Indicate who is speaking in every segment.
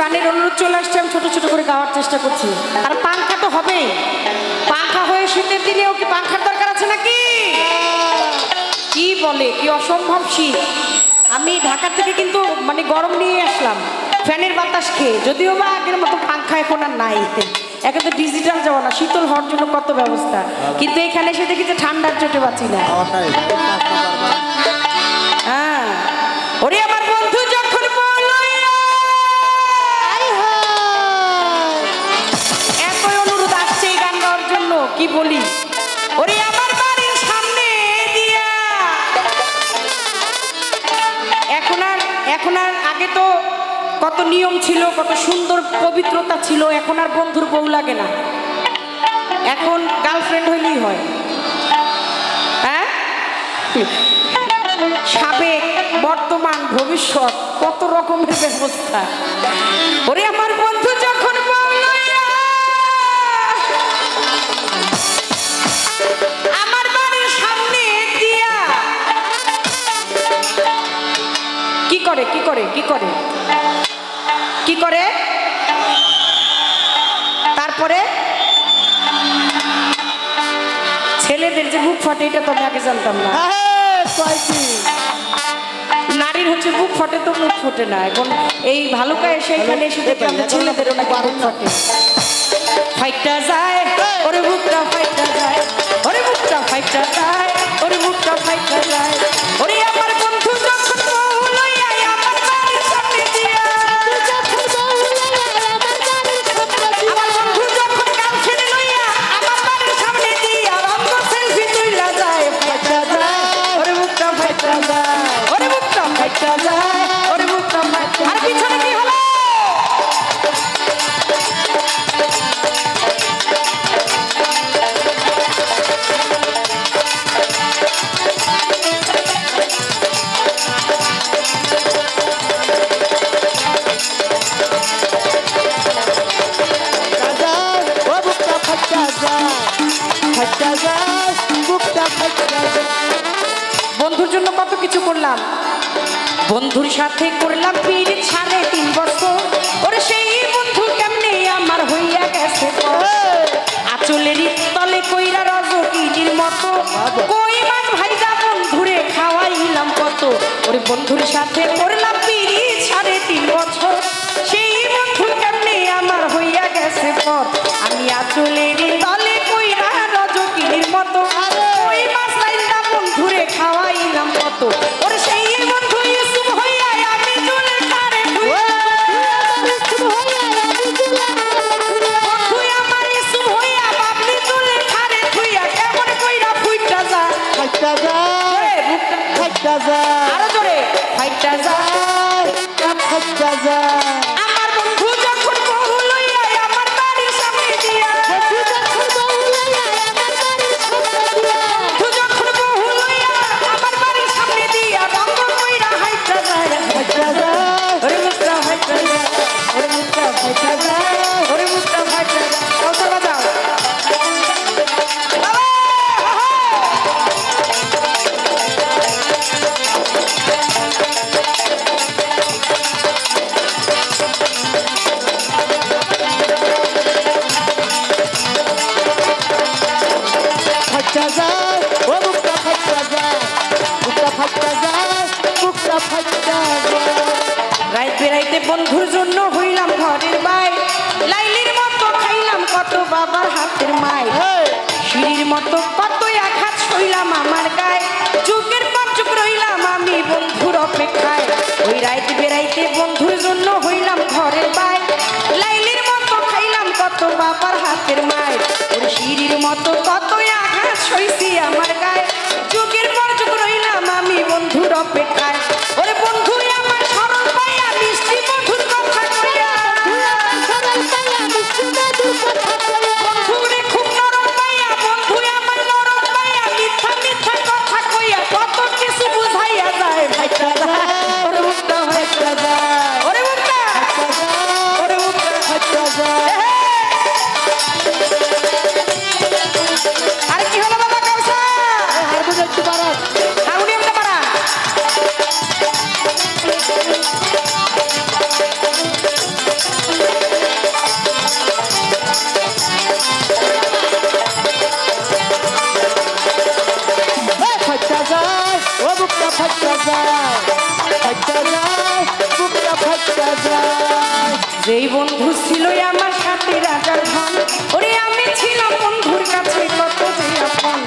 Speaker 1: চলে আসছে আমি ছোট ছোট করে গাওয়ার চেষ্টা করছি। আর পাংখা তো হবেই। পাংখা হয়ে শীতের দিনেও কি পাংখার দরকার আছে নাকি? কি বলে কি অসম্ভব শীত। আমি ঢাকা থেকে কিন্তু মানে গরম নিয়ে আসলাম। ফ্যানের বাতাস খেয়ে যদিও বা আগের মতো পাংখা এখন আর নাই। এখন তো ডিজিটাল যাওয়া না শীতল হওয়ার জন্য কত ব্যবস্থা। কিন্তু এখানে এসে দেখি যে ঠান্ডার চোটে বাঁচি না। হ্যাঁ। ওরে আমার বন্ধু যখন কি বলি? ওরে আমার বাড়ির সামনে দিয়া। এখন আর এখন আর আগে তো কত নিয়ম ছিল, কত সুন্দর পবিত্রতা ছিল, এখন আর বন্ধুর বউ লাগে না। এখন গার্লফ্রেন্ড হইলেই হয়। হ্যাঁ? সাবেক বর্তমান ভবিষ্যৎ কত রকমের ব্যবস্থা। ওরে আমার বন্ধু করে কি করে কি করে? কি করে? তারপরে? ছেলেদের যে বুক ফাটে এটা তো আমি আগে জানতাম না। নারীর হচ্ছে বুক ফটে তো মুখ ফোটে না। এখন এই ভালুকা এসে এখানে এসে দেখলাম বুক ফটে। ফাইটটা যায় ওরে বন্ধুর জন্য কত কিছু করলাম। বন্ধুর সাথে করলাম পীর সাড়ে তিন বছর। ওরে সেই বন্ধু কেমনে আমার হইয়া গেছে পর। আঁচলেরই তলে কইরা রজকিনীর মতো। কই মাছ ভাইজা বন্ধুরে খাওয়াইলাম কত? ওরে বন্ধুর সাথে করলাম জোরে বুকটা আরও জোরে। ফাইটটা যা আমার বন্ধু যখন বহু লইয়া আমার বাড়ির সামনে দিয়া বন্ধু যখন বহু লইয়া আমার বাড়ির সামনে দিয়া রঙ্গ কইরা হাইটটা যায়। হাইটটা যায়। ওরে মুখটা হাইটটা যায়। ওরে মুখটা হাইটটা যায়। রাত বেড়াইতে বন্ধুর জন্য হইলাম ঘরের বাই। লাইলির মতো খাইলাম কত বাবার হাতের মাই। সিঁড়ির মতো কতই আঘাত সইলাম আমার গায়ে। যুগের পর যুগ রইলাম আমি বন্ধুর অপেক্ষায়। ওই রাত বেড়াইতে বন্ধুর জন্য হইলাম ঘরের বাই। লাইলির মতো খাইলাম কত বাবার হাতের মায়ের ওই সিঁড়ির মতো কতই আঘাত সইছি আমার গায়ে। বন্ধুর অপেক্ষায় যেই বন্ধু ছিল আমার সাথে রাজার ধন, ওরে আমি ছিলাম বন্ধুর কাছে কত আপন।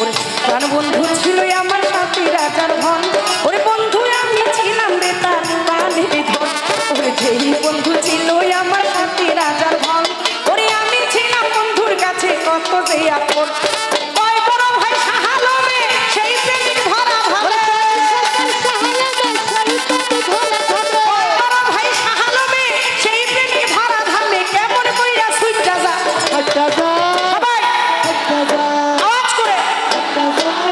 Speaker 1: ওরে তার বন্ধু ছিল আমার সাথে রাজার ধন, ওরে বন্ধু আমি ছিলাম রে তার ধন। ওরে যেই বন্ধু ছিল আমার